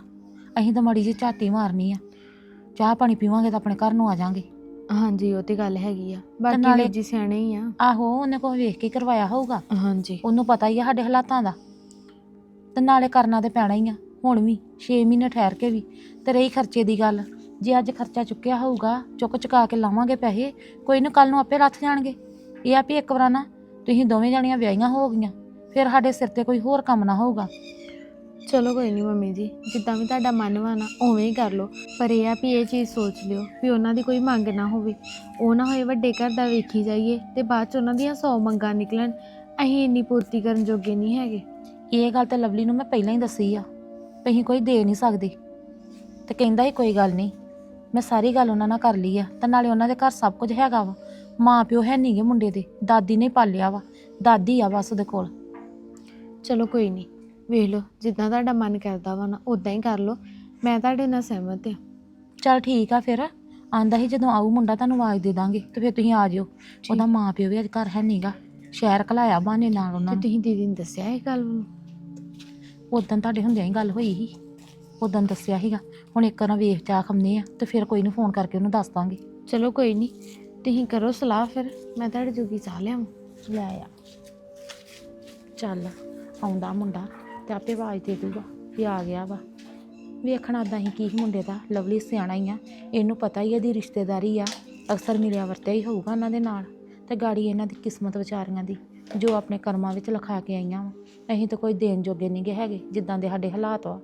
ਅਸੀਂ ਤਾਂ ਮਾੜੀ ਜਿਹੀ ਝਾਤੀ ਮਾਰਨੀ ਆ। ਚਾਹ ਪਾਣੀ ਪੀਵਾਂਗੇ ਤਾਂ ਆਪਣੇ ਘਰ ਨੂੰ ਆ ਜਾਾਂਗੇ। ਹਾਂਜੀ ਉਹ ਤੇ ਗੱਲ ਹੈਗੀ ਆ। ਬਾਕੀ ਨਾਲੇ- ਵੀਰ ਜੀ ਸਿਆਣੇ ਹੀ ਆ। ਆਹੋ ਉਹਨੇ ਕੋਈ ਵੇਖ ਕੇ ਕਰਵਾਇਆ ਹੋਊਗਾ। ਹਾਂਜੀ। ਉਹਨੂੰ ਪਤਾ ਹੀ ਆ ਸਾਡੇ ਹਾਲਾਤਾਂ ਦਾ। ਤੇ ਨਾਲੇ ਕਰਨਾ ਤੇ ਪੈਣਾ ਹੀ ਆ। ਹੁਣ ਵੀ 6 ਮਹੀਨੇ ਠਹਿਰ ਕੇ ਵੀ। ਤੇ ਰਹੀ ਖਰਚੇ ਦੀ ਗੱਲ। ਜੇ ਅੱਜ ਖਰਚਾ ਚੁੱਕਿਆ ਹੋਊਗਾ ਚੁੱਕ ਚੁਕਾ ਕੇ ਲਾਵਾਂਗੇ ਪੈਸੇ ਕੋਈ ਨਾ ਕੱਲ ਨੂੰ ਆਪੇ ਰੱਥ ਜਾਣਗੇ। ਇਹ ਆ ਵੀ ਇੱਕ ਵਾਰ ਨਾ ਤੁਸੀਂ ਦੋਵੇਂ ਜਣੀਆਂ ਵਿਆਹੀਆਂ ਹੋ ਗਈਆਂ। ਫਿਰ ਸਾਡੇ ਸਿਰ ਤੇ ਕੋਈ ਹੋਰ ਕੰਮ ਨਾ ਹੋਊਗਾ। ਚਲੋ ਕੋਈ ਨਹੀਂ ਮੰਮੀ ਜੀ ਜਿੱਦਾਂ ਵੀ ਤੁਹਾਡਾ ਮਨ ਵਾ ਨਾ ਉਵੇਂ ਹੀ ਕਰ ਲਓ। ਪਰ ਇਹ ਆ ਵੀ ਇਹ ਚੀਜ਼ ਸੋਚ ਲਿਓ ਵੀ ਉਹਨਾਂ ਦੀ ਕੋਈ ਮੰਗ ਨਾ ਹੋਵੇ। ਉਹ ਨਾ ਹੋਏ ਵੱਡੇ ਘਰ ਦਾ ਵੇਖੀ ਜਾਈਏ ਤੇ ਬਾਅਦ ਚ ਉਹਨਾਂ ਦੀਆਂ 100 ਮੰਗਾਂ ਨਿਕਲਣ। ਅਸੀਂ ਇੰਨੀ ਪੂਰਤੀ ਕਰਨ ਜੋਗੇ ਨਹੀਂ ਹੈਗੇ। ਇਹ ਗੱਲ ਤੇ ਲਵਲੀ ਨੂੰ ਮੈਂ ਪਹਿਲਾਂ ਹੀ ਦੱਸੀ ਆ ਵੀ ਅਸੀਂ ਕੋਈ ਦੇ ਨਹੀਂ ਸਕਦੇ। ਤੇ ਕਹਿੰਦਾ ਹੀ ਕੋਈ ਗੱਲ ਨਹੀਂ ਮੈਂ ਸਾਰੀ ਗੱਲ ਉਹਨਾਂ ਨਾਲ ਕਰ ਲਈ ਆ ਤੇ ਨਾਲੇ ਉਹਨਾਂ ਦੇ ਘਰ ਸਭ ਕੁਝ ਹੈਗਾ ਵਾ। ਮਾਂ ਪਿਓ ਹੈ ਨਹੀਂਗੇ ਮੁੰਡੇ ਦੇ ਦਾਦੀ ਨੇ ਪਾਲਿਆ ਵਾ ਦਾਦੀ ਆ ਬਸ ਉਹਦੇ ਕੋਲ। ਚਲੋ ਕੋਈ ਨਹੀਂ ਵੇਖ ਲਓ ਜਿੱਦਾਂ ਤੁਹਾਡਾ ਮਨ ਕਰਦਾ ਵਾ ਨਾ ਉਦਾਂ ਹੀ ਕਰ ਲਓ। ਮੈਂ ਤੁਹਾਡੇ ਨਾਲ ਸਹਿਮਤ ਹਾਂ। ਚਲ ਠੀਕ ਆ ਫਿਰ। ਆਂਦਾ ਸੀ ਜਦੋਂ ਆਊ ਮੁੰਡਾ ਤੁਹਾਨੂੰ ਆਵਾਜ਼ ਦੇ ਦਾਂਗੇ ਤੇ ਫਿਰ ਤੁਸੀਂ ਆ ਜਿਓ। ਉਹਦਾ ਮਾਂ ਪਿਓ ਵੀ ਅੱਜ ਘਰ ਹੈ ਨਹੀਂਗਾ ਸ਼ਹਿਰ ਘਲਾਇਆ ਬਾਨੇ ਨਾਲ ਉਹਨਾਂ ਤੇ ਨੂੰ। ਤੁਸੀਂ ਦੀਦੀ ਨੂੰ ਦੱਸਿਆ ਇਹ ਗੱਲ ਨੂੰ? ਉਦੋਂ ਤੁਹਾਡੇ ਹੁੰਦਿਆਂ ਹੀ ਗੱਲ ਹੋਈ ਸੀ। ਉਦੋਂ ਦੱਸਿਆ ਸੀਗਾ। ਹੁਣ ਇੱਕ ਵਾਰ ਵੇਖ ਚਾ ਖੰਨੇ ਆ ਤੇ ਫਿਰ ਕੋਈ ਨੂੰ ਫੋਨ ਕਰਕੇ ਉਹਨੂੰ ਦੱਸ ਦਾਂਗੇ। ਚਲੋ ਕੋਈ ਨਹੀਂ ਤੁਸੀਂ ਕਰੋ ਸਲਾਹ ਫਿਰ। ਮੈਂ ਤੁਹਾਡੇ ਜੋਗੀ ਚਾਹ ਲਿਆਵਾਂ। ਲੈ ਆ। ਚੱਲ ਆਉਂਦਾ ਮੁੰਡਾ। ਤੇ ਆਪੇ ਆਵਾਜ਼ ਦੇ ਦੂਗਾ ਵੀ ਆ ਗਿਆ ਵਾ। ਵੇਖਣਾ ਦਾਂ ਹੀ ਕੀ ਮੁੰਡੇ ਦਾ, ਲਵਲੀ ਸਿਆਣਾ ਹੀ ਆ। ਇਹਨੂੰ ਪਤਾ ਹੀ ਇਹਦੀ ਰਿਸ਼ਤੇਦਾਰੀ ਆ। ਅਕਸਰ ਮਿਲਿਆ ਵਰਤਿਆ ਹੀ ਹੋਊਗਾ ਉਹਨਾਂ ਦੇ ਨਾਲ। ਤੇ ਗਾੜੀ ਇਹਨਾਂ ਦੀ ਕਿਸਮਤ ਵਿਚਾਰੀਆਂ ਦੀ, ਜੋ ਆਪਣੇ ਕਰਮਾਂ ਵਿੱਚ ਲਿਖਾ ਕੇ ਆਈਆਂ ਵਾ। ਅਸੀਂ ਤਾਂ ਕੋਈ ਦੇਣ ਜੋਗੇ ਨਹੀਂ ਗੇ ਹੈਗੇ, ਜਿੱਦਾਂ ਦੇ ਸਾਡੇ ਹਾਲਾਤ ਵਾ